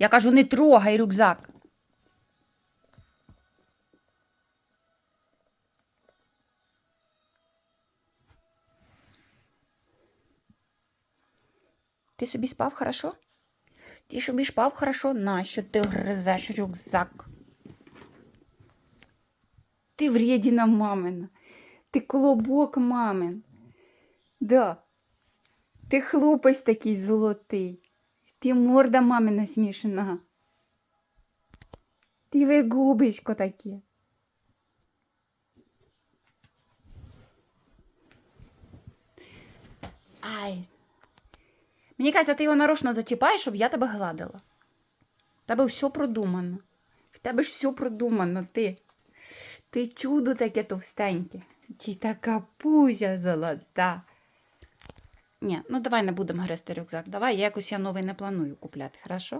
Я кажу, не трогай рюкзак. Ти собі спав хорошо? Ти собі спав хорошо? Нащо ти гризеш рюкзак? Ти вредіна мамина. Ти колобок мамин. Да. Ти хлопець такий золотий. Ти морда мамина смішна. Ти вигубисько таке. Ай. Мені кажеться, ти його нарочно зачіпаєш, щоб я тебе гладила. В тебе все продумано. В тебе ж все продумано, ти. Ти чудо таке товстеньке. Ти така пузя золота. Ні, ну давай не будемо грести рюкзак. Давай, я якось я новий не планую купляти, хорошо?